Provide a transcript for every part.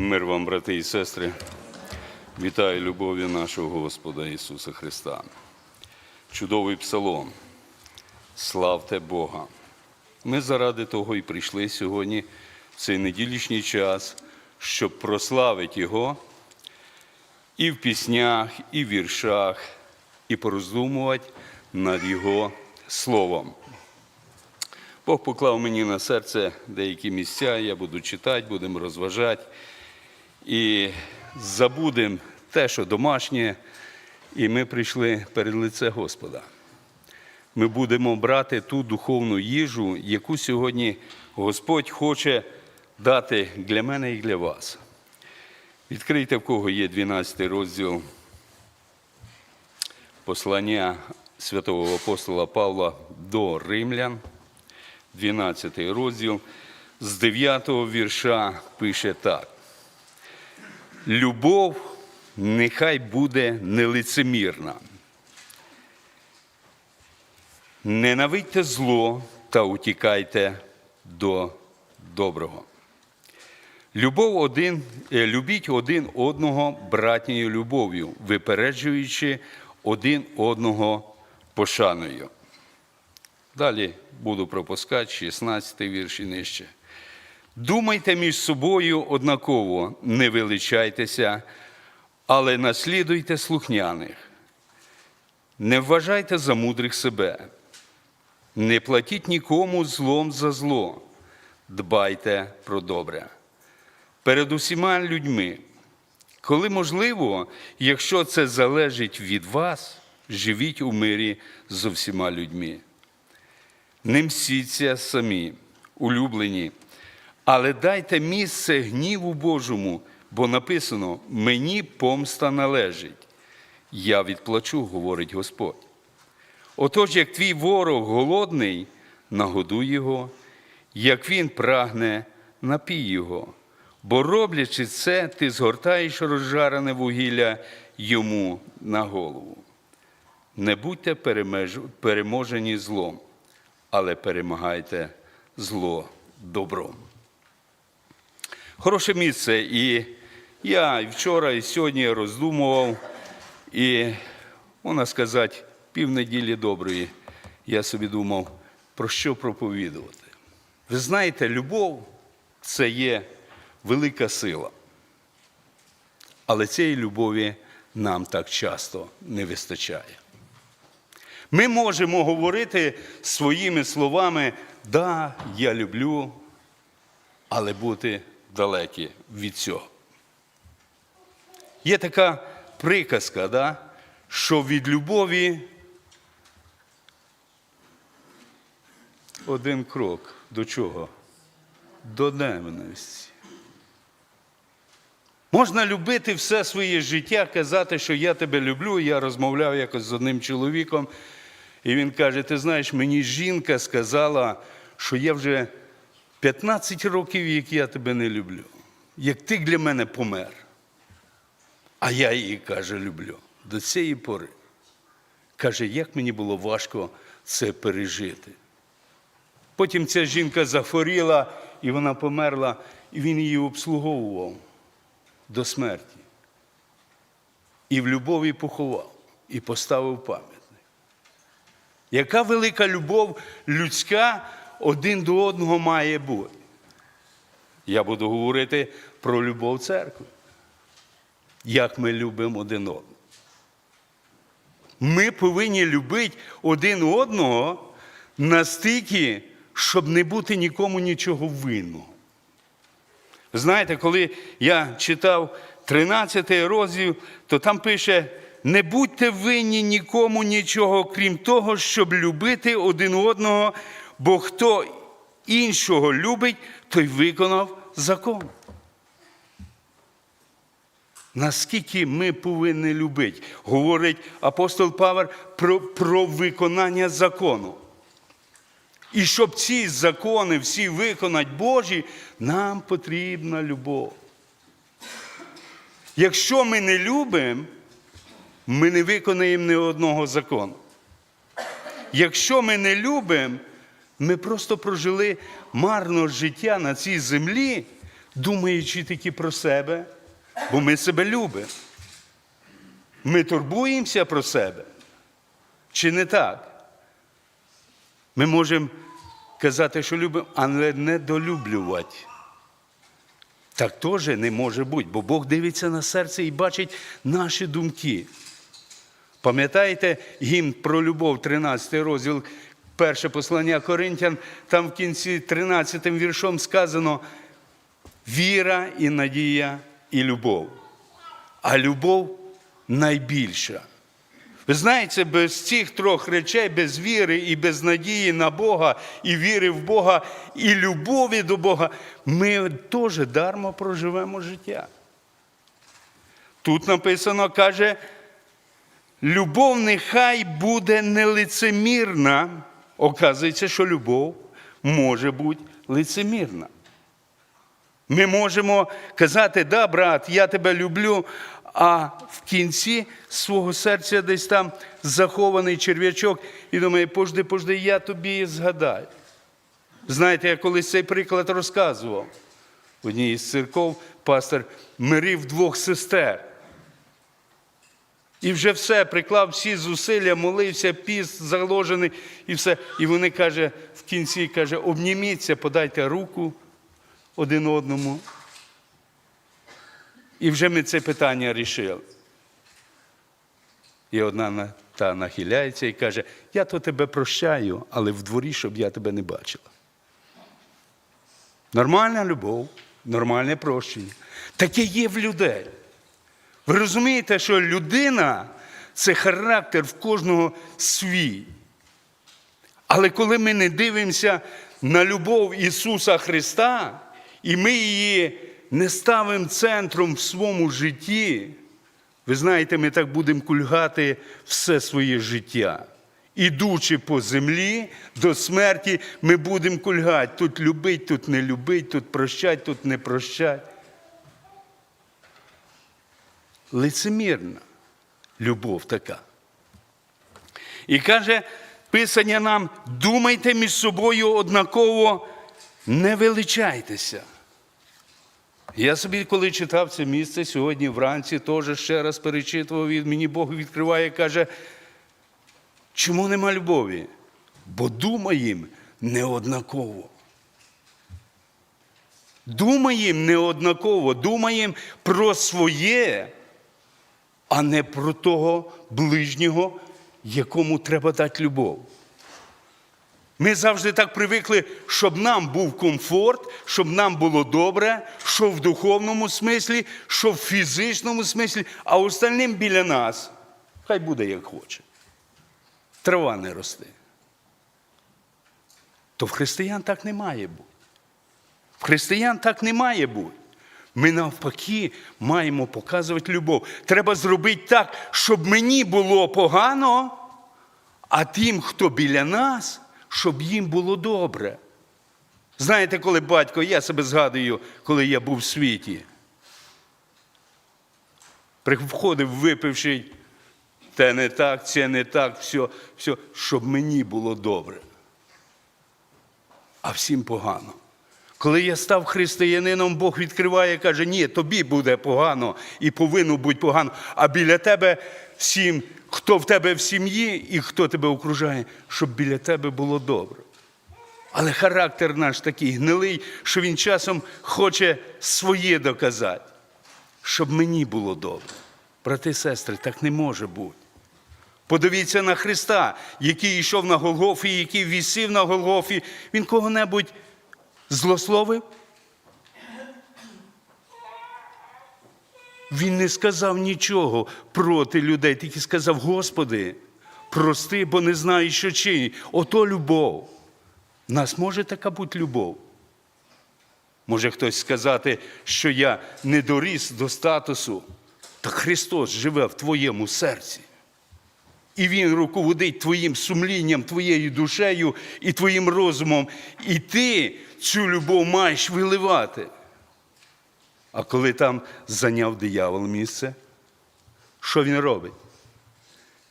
Мир вам, брати і сестри. Вітаю любов'ю нашого Господа Ісуса Христа. Чудовий псалом. Славте Бога. Ми заради того і прийшли сьогодні в цей неділішній час, щоб прославити Його і в піснях, і в віршах, і пороздумувати над Його Словом. Бог поклав мені на серце деякі місця, я буду читати, будемо розважати. І забудемо те, що домашнє, і ми прийшли перед лице Господа. Ми будемо брати ту духовну їжу, яку сьогодні Господь хоче дати для мене і для вас. Відкрийте, в кого є 12 розділ послання святого апостола Павла до Римлян, 12 розділ, з 9 вірша пише так. Любов нехай буде нелицемірна. Ненавидьте зло та утікайте до доброго. Любов один, е, любіть один одного братньою любов'ю, випереджуючи один одного пошаною. Далі буду пропускати 16 вірш і нижче. Думайте між собою однаково, не величайтеся, але наслідуйте слухняних. Не вважайте за мудрих себе, не платіть нікому злом за зло, дбайте про добре. Перед усіма людьми, коли можливо, якщо це залежить від вас, живіть у мирі з усіма людьми. Не мсіться самі, улюблені, але дайте місце гніву Божому, бо написано: мені помста належить. Я відплачу, говорить Господь. Отож, як твій ворог голодний, нагодуй його, як він прагне, напій його, бо роблячи це, ти згортаєш розжарене вугілля йому на голову. Не будьте переможені злом, але перемагайте зло добром. Хороше місце. І я і вчора, і сьогодні роздумував, і, можна сказати, півнеділі доброї я собі думав, про що проповідувати. Ви знаєте, любов це є велика сила. Але цієї любові нам так часто не вистачає. Ми можемо говорити своїми словами, да, я люблю, але бути далекі від цього. Є така приказка, да, що від любові один крок до чого? До ненависті. Можна любити все своє життя, казати, що я тебе люблю. Я розмовляв якось з одним чоловіком, і він каже: ти знаєш, мені жінка сказала, що я вже 15 років, як я тебе не люблю, як ти для мене помер. А я її, каже, люблю до цієї пори. Каже, як мені було важко це пережити. Потім ця жінка захворіла, і вона померла, і він її обслуговував до смерті. І в любові поховав, і поставив пам'ятник. Яка велика любов людська один до одного має бути? Я буду говорити про любов церкви. Як ми любимо один одного. Ми повинні любити один одного настільки, щоб не бути нікому нічого винного. Знаєте, коли я читав 13 розділ, то там пише: не будьте винні нікому нічого, крім того, щоб любити один одного, бо хто іншого любить, той виконав закон. Наскільки ми повинні любити, говорить апостол Павел про, про виконання закону. І щоб ці закони всі виконати Божі, нам потрібна любов. Якщо ми не любимо, ми не виконаємо ні одного закону. Якщо ми не любимо, ми просто прожили марно життя на цій землі, думаючи тільки про себе, бо ми себе любимо. Ми турбуємося про себе. Чи не так? Ми можемо казати, що любимо, але не долюблювати. Так теж не може бути, бо Бог дивиться на серце і бачить наші думки. Пам'ятаєте гімн про любов, 13 розділ, перше послання Коринтян, там в кінці 13 віршом сказано віра і надія і любов. А любов найбільша. Ви знаєте, без цих трьох речей, без віри і без надії на Бога, і віри в Бога, і любові до Бога, ми теж дармо проживемо життя. Тут написано, каже, любов нехай буде нелицемірна. Оказується, що любов може бути лицемірна. Ми можемо казати, да, брат, я тебе люблю, а в кінці свого серця десь там захований черв'ячок і думає, пожди, пожди, я тобі згадаю. Знаєте, я колись цей приклад розказував. В одній із церков пастор мирив двох сестер. І вже все, приклав всі зусилля, молився, піст заложений і все. І вони каже, в кінці каже, обніміться, подайте руку один одному. І вже ми це питання рішили. І одна на- та нахиляється і каже: Я то тебе прощаю, але в дворі, щоб я тебе не бачила. Нормальна любов, нормальне прощення. Таке є в людей. Ви розумієте, що людина це характер в кожного свій. Але коли ми не дивимося на любов Ісуса Христа, і ми її не ставимо центром в своєму житті, ви знаєте, ми так будемо кульгати все своє життя. Ідучи по землі до смерті, ми будемо кульгати. Тут любить, тут не любить, тут прощать, тут не прощать. Лицемірна любов така. І каже Писання нам: думайте між собою однаково, не величайтеся. Я собі, коли читав це місце сьогодні вранці, теж ще раз перечитував, і мені Бог відкриває, каже, чому нема любові? Бо думаєм неоднаково. Думаєм неоднаково, думаєм про своє, а не про того ближнього, якому треба дати любов. Ми завжди так привикли, щоб нам був комфорт, щоб нам було добре, що в духовному смислі, що в фізичному смислі, а остальним біля нас хай буде як хоче. Трава не росте. То в християн так не має бути. В християн так не має бути. Ми навпаки маємо показувати любов. Треба зробити так, щоб мені було погано, а тим, хто біля нас, щоб їм було добре. Знаєте, коли батько, я себе згадую, коли я був в світі. Входив випивши, те не так, це не так, все, все, щоб мені було добре. А всім погано. Коли я став християнином, Бог відкриває і каже, ні, тобі буде погано і повинно бути погано. А біля тебе всім, хто в тебе в сім'ї і хто тебе окружає, щоб біля тебе було добре. Але характер наш такий гнилий, що він часом хоче своє доказати, щоб мені було добре. Брати і сестри, так не може бути. Подивіться на Христа, який йшов на Голгофі, який вісів на Голгофі. Він кого-небудь злословив? Він не сказав нічого проти людей, тільки сказав: Господи, прости, бо не знаю, що чинить. Ото любов. У нас може така бути любов. Може хтось сказати, що я не доріс до статусу, та Христос живе в твоєму серці. І Він руководить твоїм сумлінням, твоєю душею і твоїм розумом. І ти цю любов маєш виливати. А коли там зайняв диявол місце, що він робить?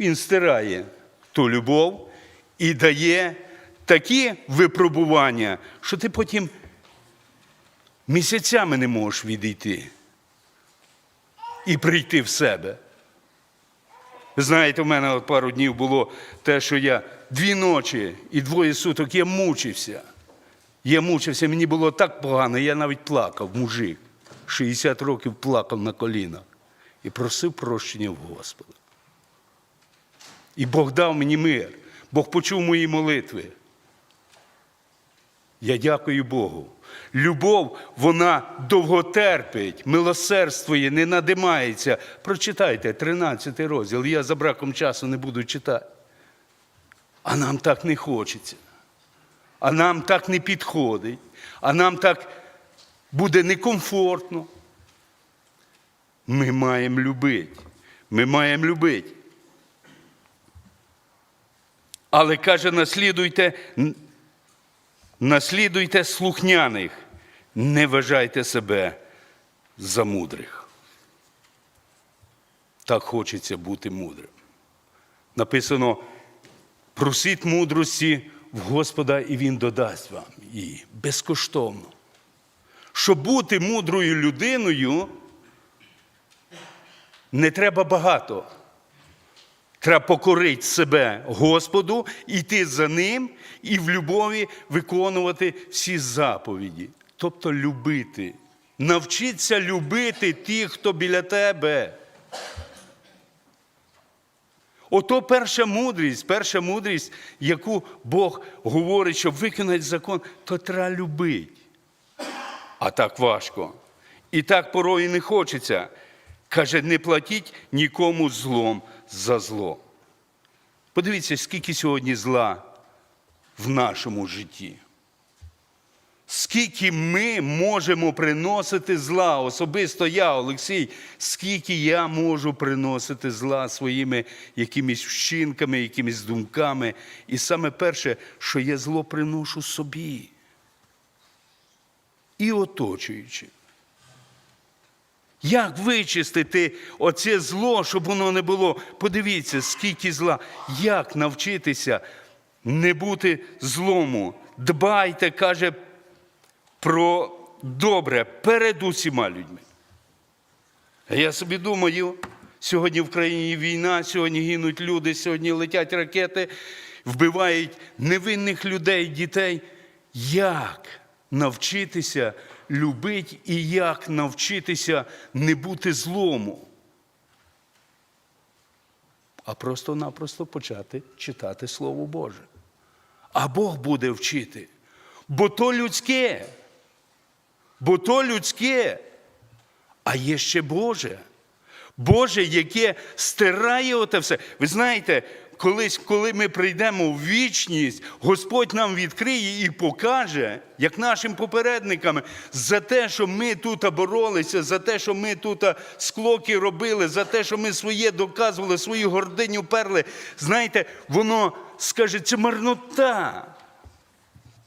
Він стирає ту любов і дає такі випробування, що ти потім Місяцями не можеш відійти і прийти в себе. Ви знаєте, в мене пару днів було те, що я дві ночі і двоє суток я мучився. Я мучився, мені було так погано, я навіть плакав, мужик. 60 років плакав на колінах і просив прощення в Господа. І Бог дав мені мир, Бог почув мої молитви. Я дякую Богу. Любов, вона довго терпить, милосердствує, не надимається. Прочитайте 13 розділ. Я за браком часу не буду читати. А нам так не хочеться. А нам так не підходить. А нам так буде некомфортно. Ми маємо любити. Ми маємо любити. Але каже, наслідуйте, наслідуйте слухняних, не вважайте себе за мудрих. Так хочеться бути мудрим. Написано: просіть мудрості в Господа, і Він додасть вам її безкоштовно. Щоб бути мудрою людиною, не треба багато. Треба покорити себе Господу, йти за ним і в любові виконувати всі заповіді. Тобто любити. Навчитися любити тих, хто біля тебе. Ото перша мудрість, перша мудрість, яку Бог говорить, щоб виконати закон, то треба любити. А так важко. І так порою не хочеться. Каже, не платіть нікому злом за зло. Подивіться, скільки сьогодні зла в нашому житті. Скільки ми можемо приносити зла, особисто я, Олексій, скільки я можу приносити зла своїми якимись вчинками, якимись думками. І саме перше, що я зло приношу собі і оточуючи. Як вичистити оце зло, щоб воно не було? Подивіться, скільки зла. Як навчитися не бути злому? Дбайте, каже, про добре перед усіма людьми. Я собі думаю, сьогодні в країні війна, сьогодні гинуть люди, сьогодні летять ракети, вбивають невинних людей, дітей. Як навчитися любити і як навчитися не бути злому? А просто-напросто почати читати Слово Боже. А Бог буде вчити. Бо то людське. Бо то людське. А є ще Боже. Боже, яке стирає оте все. Ви знаєте, колись, коли ми прийдемо в вічність, Господь нам відкриє і покаже, як нашим попередникам, за те, що ми тут боролися, за те, що ми тут склоки робили, за те, що ми своє доказували, свою гординю перли. Знаєте, воно скаже, це марнота.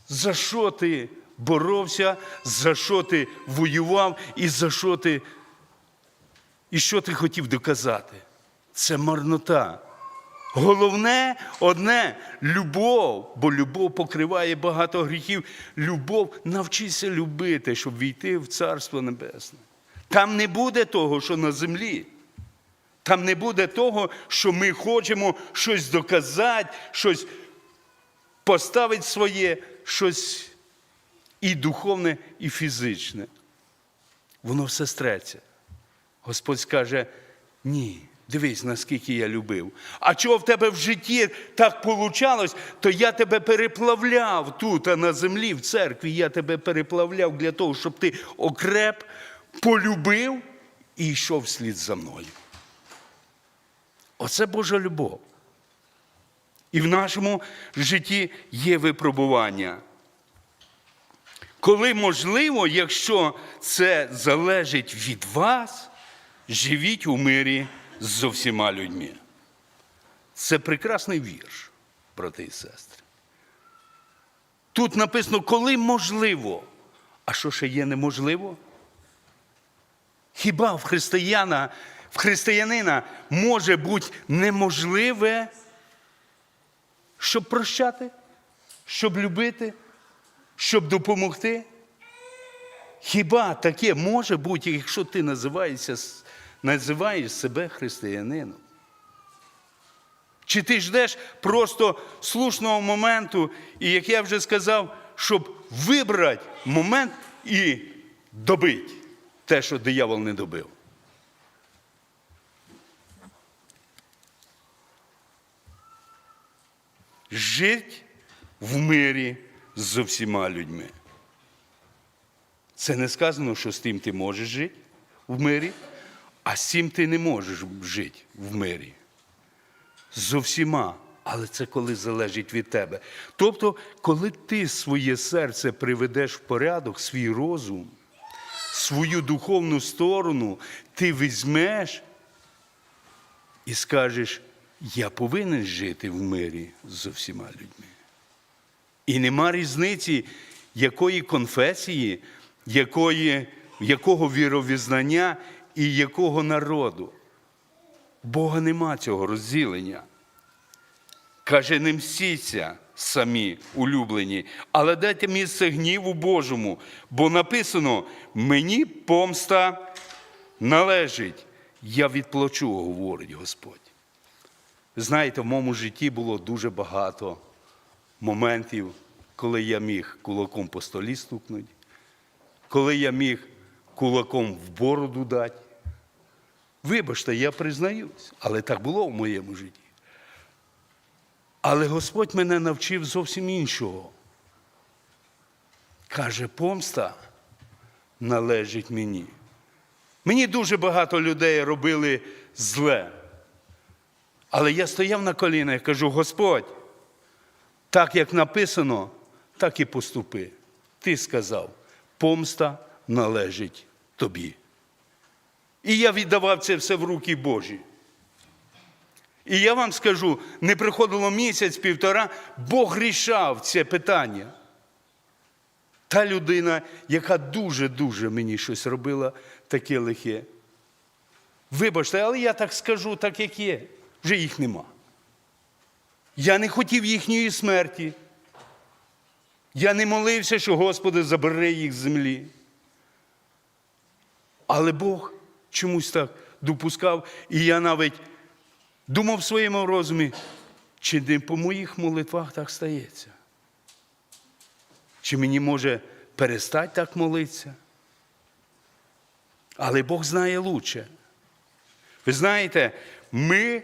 За що ти боровся, за що ти воював і за що ти і що ти хотів доказати? Це марнота. Головне одне любов, бо любов покриває багато гріхів. Любов навчися любити, щоб війти в Царство Небесне. Там не буде того, що на землі. Там не буде того, що ми хочемо щось доказати, щось поставити своє, щось і духовне, і фізичне. Воно все стреться. Господь скаже, ні, дивись, наскільки я любив. А чого в тебе в житті так получалось, то я тебе переплавляв тут, а на землі, в церкві, я тебе переплавляв для того, щоб ти окреп, полюбив і йшов вслід за мною. Оце Божа любов. І в нашому житті є випробування. Коли можливо, якщо це залежить від вас, живіть у мирі з усіма людьми. Це прекрасний вірш, брати і сестри. Тут написано, коли можливо. А що ще є неможливо? Хіба в християна, в християнина може бути неможливе, щоб прощати, щоб любити, щоб допомогти? Хіба таке може бути, якщо ти називаєшся, називаєш себе християнином? Чи ти ждеш просто слушного моменту, і як я вже сказав, щоб вибрати момент і добити те, що диявол не добив? Жить в мирі з всіма людьми. Це не сказано, що з тим ти можеш жити в мирі, а з цим ти не можеш жити в мирі. З всіма. Але це коли залежить від тебе. Тобто, коли ти своє серце приведеш в порядок, свій розум, свою духовну сторону, ти візьмеш і скажеш, я повинен жити в мирі з всіма людьми. І нема різниці, якої конфесії, якої, якого віровізнання і якого народу. Бога нема цього розділення. Каже, не мстіться самі улюблені, але дайте місце гніву Божому, бо написано: мені помста належить, я відплачу, говорить Господь. Знаєте, в моєму житті було дуже багато моментів, коли я міг кулаком по столі стукнути, коли я міг кулаком в бороду дати. Вибачте, я признаюсь, але так було в моєму житті. Але Господь мене навчив зовсім іншого. Каже, помста належить мені. Мені дуже багато людей робили зле. Але я стояв на колінах і кажу: Господь, так як написано, так і поступи. Ти сказав, помста належить тобі. І я віддавав це все в руки Божі. І я вам скажу, не приходило місяць-півтора, Бог рішав це питання. Та людина, яка дуже-дуже мені щось робила, таке лихе. Вибачте, але я так скажу, так як є, вже їх нема. Я не хотів їхньої смерті. Я не молився, що Господи забере їх з землі. Але Бог чомусь так допускав, і я навіть думав в своєму розумі, чи не по моїх молитвах так стається? Чи мені може перестати так молитися? Але Бог знає лучше. Ви знаєте, ми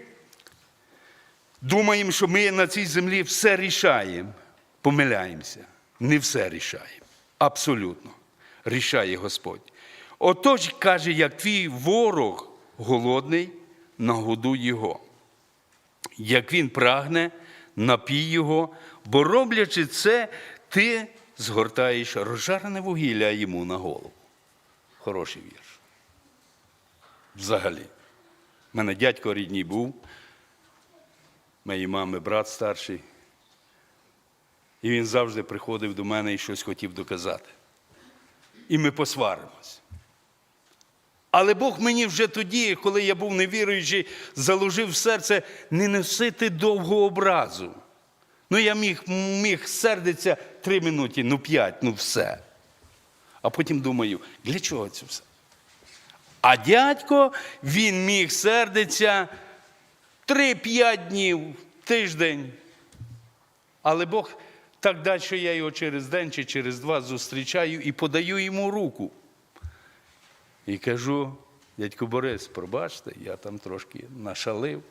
думаємо, що ми на цій землі все рішаємо, помиляємося. Не все рішаємо. Абсолютно. Рішає Господь. Отож, каже, як твій ворог голодний, нагодуй його. Як він прагне, напій його, бо роблячи це, ти згортаєш розжарене вугілля йому на голову. Хороший вірш. Взагалі. У мене дядько рідній був, моєї мами брат старший. І він завжди приходив до мене і щось хотів доказати. І ми посваримось. Але Бог мені вже тоді, коли я був невіруючий, заложив в серце не носити довго образу. Ну, я міг, міг сердитися три минути, ну п'ять, ну все. А потім думаю, для чого це все? А дядько, він міг сердитися 3-5 днів, тиждень. Але Бог так далі, що я його через день чи через два зустрічаю і подаю йому руку. І кажу, дядько Борис, пробачте, я там трошки нашалив.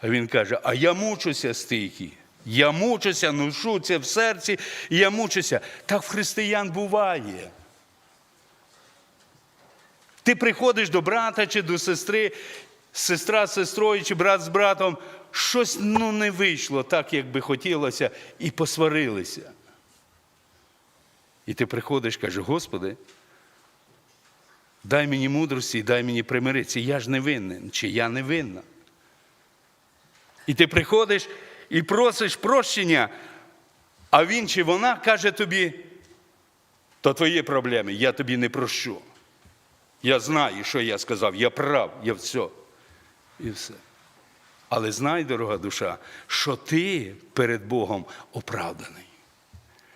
А він каже: А я мучуся стільки. Я мучуся, ношу це в серці, і я мучуся. Так в християн буває. Ти приходиш до брата чи до сестри, сестра з сестрою чи брат з братом, щось ну, не вийшло так, як би хотілося, і посварилися. І ти приходиш, каже, Господи, дай мені мудрості і дай мені примиритися. Я ж не винен, чи я не винна. І ти приходиш і просиш прощення, а він чи вона каже тобі, то твої проблеми, я тобі не прощу. Я знаю, що я сказав, я прав, я все. І все. Але знай, дорога душа, що ти перед Богом оправданий.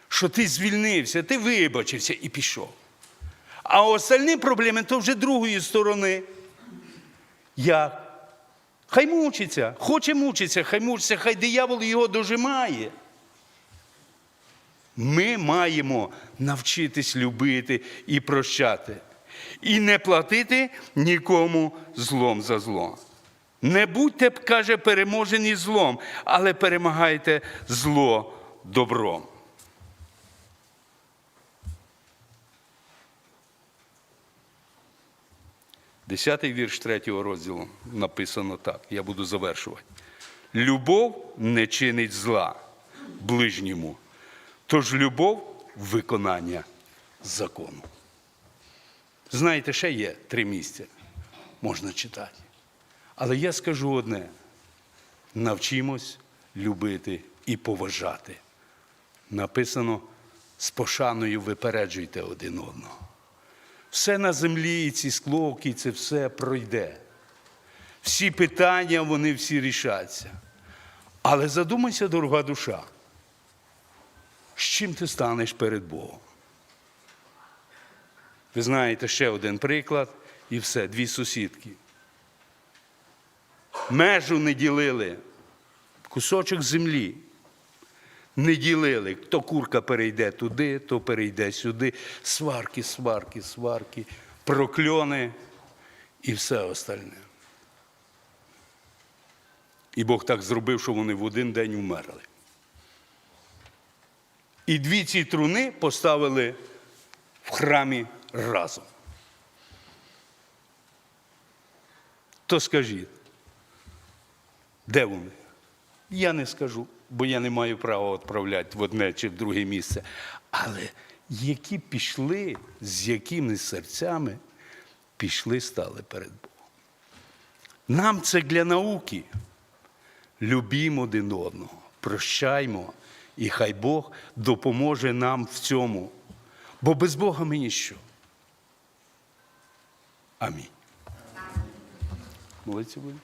Що ти звільнився, ти вибачився і пішов. А остальні проблеми то вже другої сторони. Як? Хай мучиться, хоче мучиться, хай мучиться, хай диявол його дожимає. Ми маємо навчитись любити і прощати. І не платити нікому злом за зло. Не будьте, каже, переможені злом, але перемагайте зло добром. Десятий вірш третього розділу написано так. Я буду завершувати. Любов не чинить зла ближньому, тож любов виконання закону. Знаєте, ще є три місця, можна читати. Але я скажу одне: навчимось любити і поважати. Написано з пошаною випереджуйте один одного. Все на землі, і ці склоки, це все пройде. Всі питання, вони всі рішаться. Але задумайся, дорога душа, з чим ти станеш перед Богом? Ви знаєте ще один приклад, і все, дві сусідки. Межу не ділили, кусочок землі не ділили. То курка перейде туди, то перейде сюди. Сварки, сварки, сварки, прокльони і все остальне. І Бог так зробив, що вони в один день вмерли. І дві ці труни поставили в храмі разом. То скажіть, де вони? Я не скажу, бо я не маю права відправляти в одне чи в друге місце. Але які пішли, з якими серцями пішли, стали перед Богом. Нам це для науки. Любімо один одного, прощаймо, і хай Бог допоможе нам в цьому. Бо без Бога ми ніщо. Амінь. Молиться будемо.